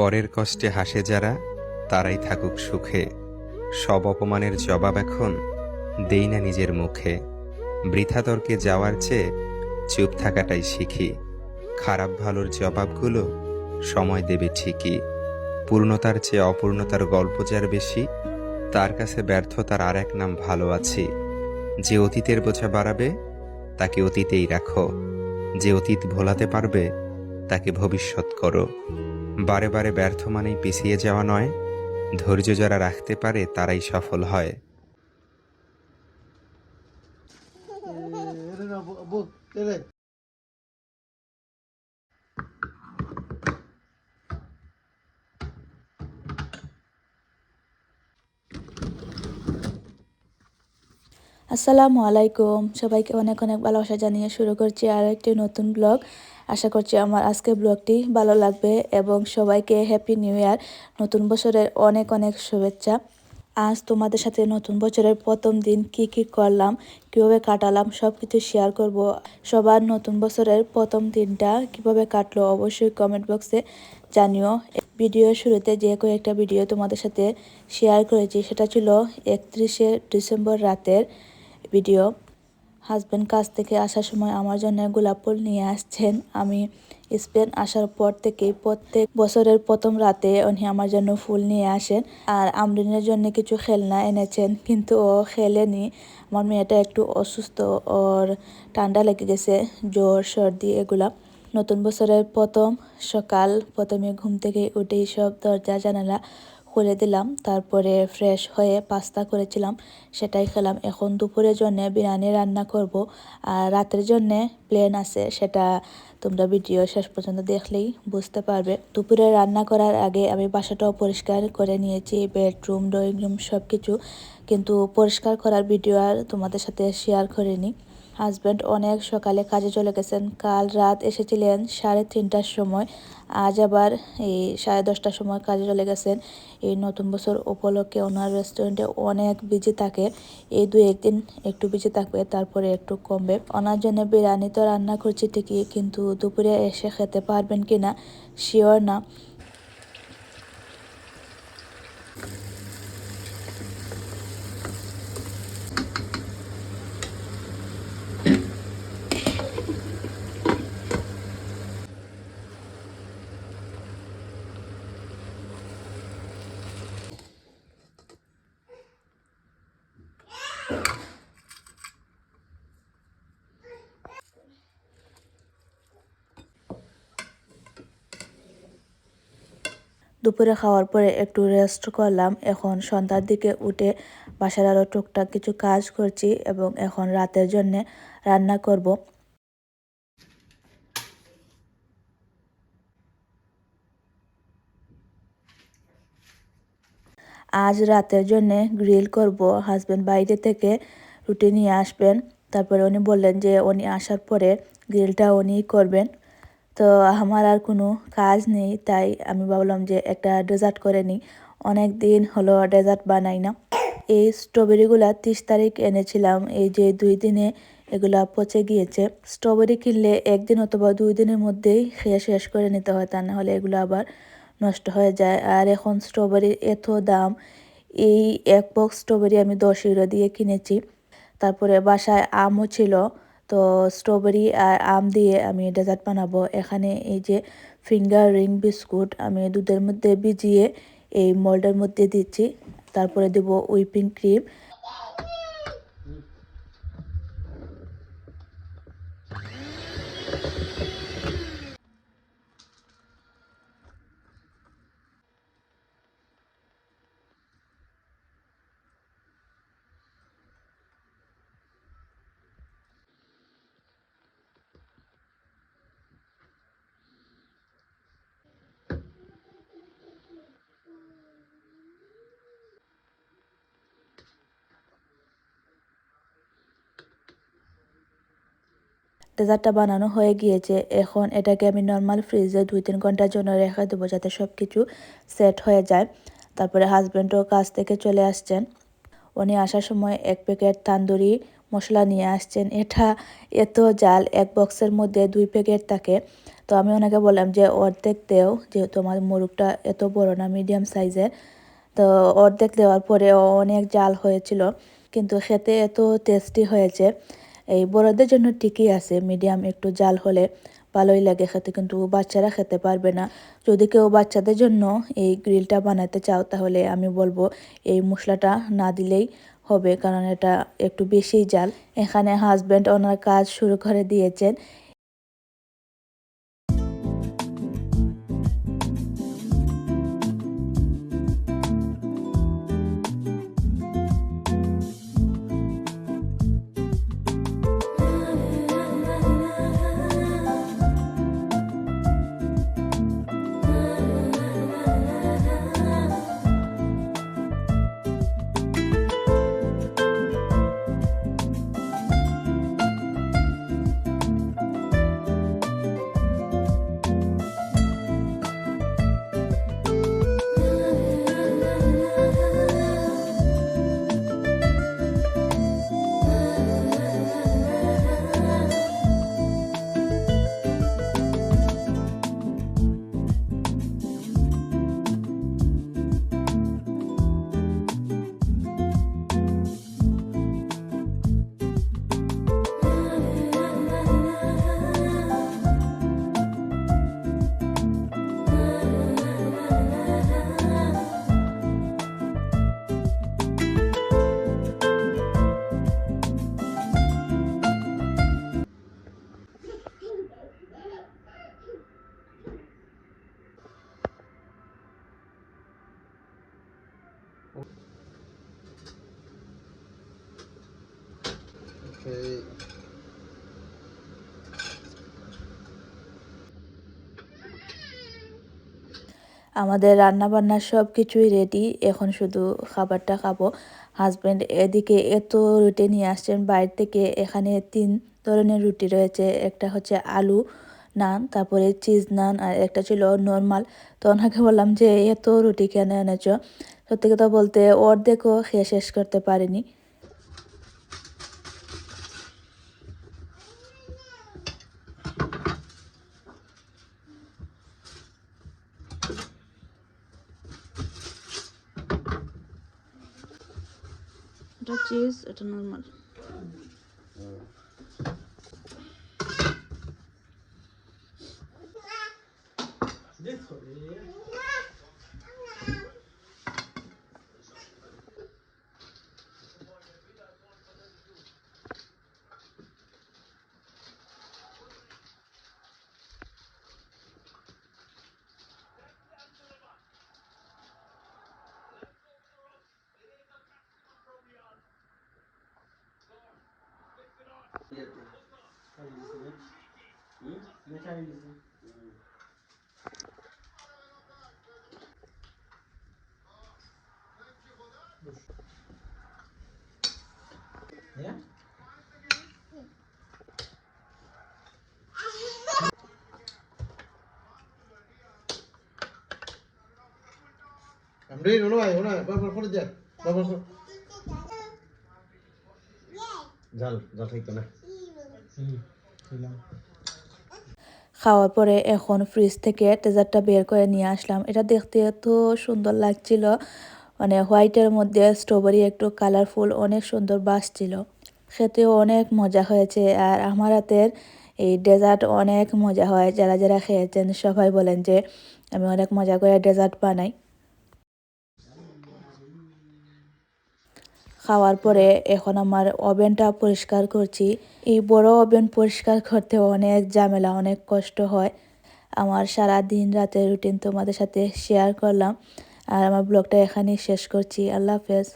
পরের কষ্টে হাসে যারা, তারাই থাকুক সুখে। সব অপমানের জবাব এখন দেই না নিজের মুখে। বৃথা তর্কে যাওয়ার চেয়ে চুপ থাকাটাই শিখি। খারাপ ভালোর জবাবগুলো সময় দেবে ঠিকই। পূর্ণতার চেয়ে অপূর্ণতার গল্প যার বেশি, তার কাছে ব্যর্থতার আর এক নাম ভালো আছি। যে অতীতের বোঝা বাড়াবে, তাকে অতীতেই রাখো। যে অতীত ভোলাতে পারবে, তাকে ভবিষ্যৎ করো। বারে বারে ব্যর্থ মানেই পিছিয়ে যাওয়া নয়। ধৈর্য যারা রাখতে পারে, তারাই সফল হয়. আসসালামু আলাইকুম। সবাইকে অনেক অনেক ভালোবাসা জানিয়ে শুরু করছি আর একটি নতুন ব্লগ। আশা করছি আমার আজকের ব্লগটি ভালো লাগবে এবং সবাইকে হ্যাপি নিউ ইয়ার নতুন বছরের অনেক অনেক শুভেচ্ছা। আজ তোমাদের সাথে নতুন বছরের প্রথম দিন কি কি করলাম, কীভাবে কাটালাম সব কিছু শেয়ার করব। সবার নতুন বছরের প্রথম দিনটা কীভাবে কাটলো অবশ্যই কমেন্ট বক্সে জানিও। ভিডিওর শুরুতে যে কয়েকটা ভিডিও তোমাদের সাথে শেয়ার করেছি, সেটা ছিল একত্রিশে ডিসেম্বর রাতের ভিডিও হাজব্যান্ড কাছ থেকে আসার সময় আমার জন্য গোলাপ ফুল নিয়ে আসছেন। আমি স্পেন আসার পর থেকে প্রত্যেক বছরের প্রথম রাতে উনি আমার জন্য ফুল নিয়ে আসেন আর আমরিনের জন্য কিছু খেলনা এনেছেন, কিন্তু ও খেলেনি। আমার মেয়েটা একটু অসুস্থ, ওর ঠান্ডা লেগে গেছে, জ্বর, সর্দি, এগুলা। নতুন বছরের প্রথম সকাল, প্রথমে ঘুম থেকে উঠেই সব দরজা, জানালা খুলে দিলাম, তারপরে ফ্রেশ হয়ে পাস্তা করেছিলাম, সেটাই খেলাম। এখন দুপুরের জন্য বিরিয়ানি রান্না করব, আর রাতের জন্য প্লেন আছে, সেটা তোমরা ভিডিও শেষ পর্যন্ত দেখলেই বুঝতে পারবে। দুপুরে রান্না করার আগে আমি বাসাটাও পরিষ্কার করে নিয়েছি বেডরুম ড্রয়িং রুম সব কিছু কিন্তু পরিষ্কার করার ভিডিও আর তোমাদের সাথে শেয়ার করিনি। হাজব্যান্ড অনেক সকালে কাজে চলে গেছেন। কাল রাত এসেছিলেন সাড়ে তিনটার সময়। আজ আবার এই সাড়ে দশটার সময় কাজে চলে গেছেন। এই নতুন বছর উপলক্ষে ওনার রেস্টুরেন্টে অনেক বিজি থাকে। এই দু একদিন একটু বিজি থাকবে, তারপরে একটু কমবে। ওনার জন্য বিরিয়ানি তো রান্না করছি ঠিকই, কিন্তু দুপুরে এসে খেতে পারবেন কি না শিওর না। দুপুরে খাওয়ার পরে একটু রেস্ট করলাম। এখন সন্ধ্যার দিকে উঠে বাসার আরও টুকটাক কিছু কাজ করছি এবং এখন রাতের জন্য রান্না করব। আজ রাতের জন্য গ্রিল করব। হাজব্যান্ড বাইরে থেকে রুটি নিয়ে আসবেন। তারপরে উনি বললেন যে উনি আসার পরে গ্রিলটা উনি করবেন। তো আমার আর কোনো কাজ নেই, তাই আমি ভাবলাম যে একটা ডেজার্ট করে নিই। অনেক দিন হলো ডেজার্ট বানাই না। এই স্ট্রবেরিগুলা তিরিশ তারিখ এনেছিলাম, এই যে দুই দিনে এগুলা পচে গিয়েছে। স্ট্রবেরি কিনলে একদিন অথবা দুই দিনের মধ্যেই খেয়ে শেষ করে নিতে হয়, তা না হলে এগুলো আবার নষ্ট হয়ে যায়। আর এখন স্ট্রবেরির এত দাম, এই এক বক্স স্ট্রবেরি আমি দশ ইউরো দিয়ে কিনেছি। তারপরে বাসায় আমও ছিল তো স্ট্রবেরি আর আম দিয়ে আমি ডেজার্ট বানাবো। এখানে এই যে ফিঙ্গার রিং বিস্কুট আমি দুধের মধ্যে ভিজিয়ে এই মোল্ডের মধ্যে দিচ্ছি। তারপরে দেব উইপিং ক্রিম ডেজার্টটা বানানো হয়ে গিয়েছে। এখন এটাকে আমি নর্মাল ফ্রিজে দুই তিন ঘণ্টার জন্য রেখে দেবো যাতে সব কিছু সেট হয়ে যায়। তারপরে হাজব্যান্ডও কাজ থেকে চলে আসছেন। উনি আসার সময় এক প্যাকেট তান্দুরি মশলা নিয়ে আসছেন। এটা এত জাল, এক বক্সের মধ্যে দুই প্যাকেট থাকে। তো আমি ওনাকে বললাম যে, অর্ধেক দেও, যেহেতু আমার মোরগটা এত বড় না মিডিয়াম সাইজের তো অর্ধেক দেওয়ার পরে অনেক জাল হয়েছিল। কিন্তু খেতে এত টেস্টি হয়েছে। এই বড়দের জন্য ঠিকই আছে, মিডিয়াম একটু জাল হলে ভালোই লাগে খেতে, কিন্তু বাচ্চারা খেতে পারবে না। যদি কেউ বাচ্চাদের জন্য এই গ্রিলটা বানাতে চাও, তাহলে আমি বলব এই মশলাটা না দিলেই হবে, কারণ এটা একটু বেশি জাল। এখানে হাজব্যান্ড ওনার কাজ শুরু করে দিয়েছেন। Okay. আমাদের রান্না বান্না সব কিছুই রেডি এখন শুধু খাবারটা খাব। হাজব্যান্ড এদিকে এত রুটি নিয়ে আসছেন, বাইরে থেকে এখানে তিন ধরনের রুটি রয়েছে। একটা হচ্ছে আলু নান, তারপরে চিজ নান, আর একটা ছিল নর্মাল তো ওনাকে বললাম যে, এত রুটি কেন এনেছ? সত্যি কথা বলতে অর্ধেকও খেয়ে শেষ করতে পারিনি। এটা চিজ এটা normal Yeah? I'm ready, uno hay, uno hay, বাবার করে দে বাবার করে জাল জাল খাইতো না হুম খেলাম খাওয়ার পরে এখন ফ্রিজ থেকে ডেজার্টটা বের করে নিয়ে আসলাম। এটা দেখতে এত সুন্দর লাগছিল। মানে হোয়াইটের মধ্যে স্ট্রবেরি একটু কালারফুল অনেক সুন্দর বাসছিল খেতেও অনেক মজা হয়েছে আর আমার হাতের এই ডেজার্ট অনেক মজা হয়। যারা যারা খেয়েছেন সবাই বলেন যে, আমি অনেক মজা করে ডেজার্ট বানাই। খাওয়ার পরে এখন আমার ওভেনটা পরিষ্কার করছি। এই বড় ওভেন পরিষ্কার করতে অনেক ঝামেলা, অনেক কষ্ট হয়। আমার সারা দিন রাতের রুটিন তোমাদের সাথে শেয়ার করলাম। আর আমার ব্লগটা এখানেই শেষ করছি। আল্লাহ হাফেজ।